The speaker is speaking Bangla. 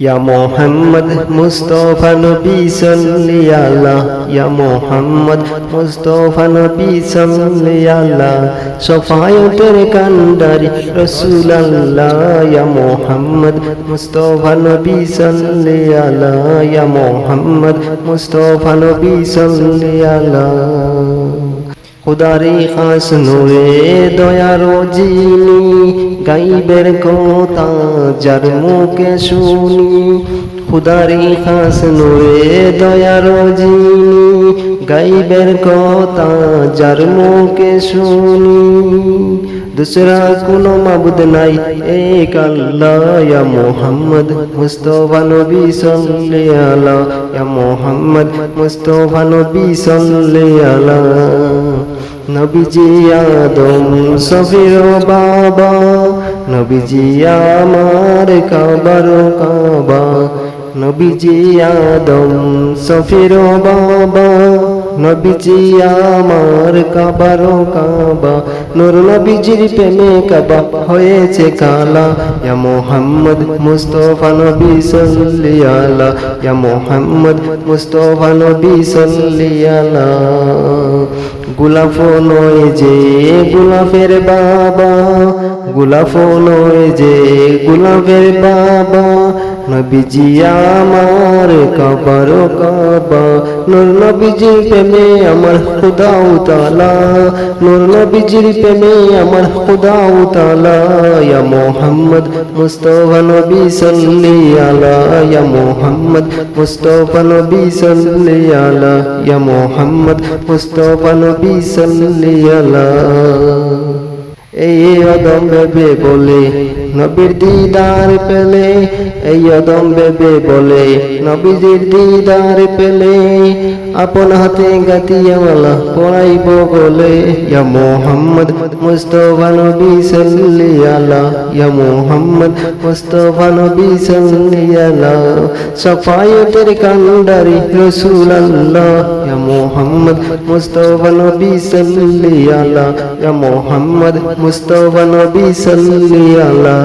ইয়া মোহাম্মদ মুস্তফা নবী সাল্লি আলা ইয়া মোহাম্মদ মুস্তফা নবী সাল্লি আলা সফায়তের কান্ডারি রসুল আল্লাহ ইয়া মোহাম্মদ মুস্তফা নবী সাল্লি আলা ইয়া মোহাম্মদ মুস্তফা নবী সাল্লি আলা খুদারে খাস নুরে দয়ারো জিনি গাইবের কথা যার মুখে শুনি। খুদারি খাস নুরে দয়ারো জিনি গাইবের কথা যার মুখে শুনি। দুসরা কোনো মাবুদ নাই, এক আল্লাহ, ইয়া মুহাম্মদ মুস্তফা নবী সাল্লাল্লাহু আলা ইয়া মুহাম্মদ মুস্তফা নবী সাল্লাল্লাহু আলা নবীজি আদম, সফির বাবা। নবীজি আমার কাবার কাবা। নবীজি আদম, সফির বাবা। নবীজি আমার কাবার কাবা। নূর নবীজির প্রেমে কাবা হয়েছে কালা। ইয়া মোহাম্মদ মুস্তফা নবী সাল্লি আলা। ইয়া মোহাম্মদ মুস্তফা নবী সাল্লি গোলাপ নয় যে গোলাপের বাবা, গোলাপ নয় যে গোলাপের বাবা। নবীজি আমার কাবার কাবা, নূর নবীজির প্রেমে আমার খুদা উতালা নূর নবীজির প্রেমে আমার খুদা উতালা ইয়া মোহাম্মদ মুস্তফা নবী সাল্লি আলা, ইয়া মোহাম্মদ মুস্তফা নবী সাল্লি আলা, ইয়া মোহাম্মদ মুস্তফা নবী দিদার পেলে, এই অদম ভেবে বলে, নবীজির দিদার পেলে, আপন হাতে গাতিয়াওয়ালা পড়াইব বলে মোহাম্মদ মুস্তফা নবী সাল্লি আলা ইয়া মোহাম্মদ মুস্তফা নবী সাল্লি আলা সফায়তের কান্ডারি রসুল আল্লাহ ইয়া মোহাম্মদ মুস্তফা নবী সাল্লি ইয়া মোহাম্মদ মুস্তফা নবী সাল্লি আলা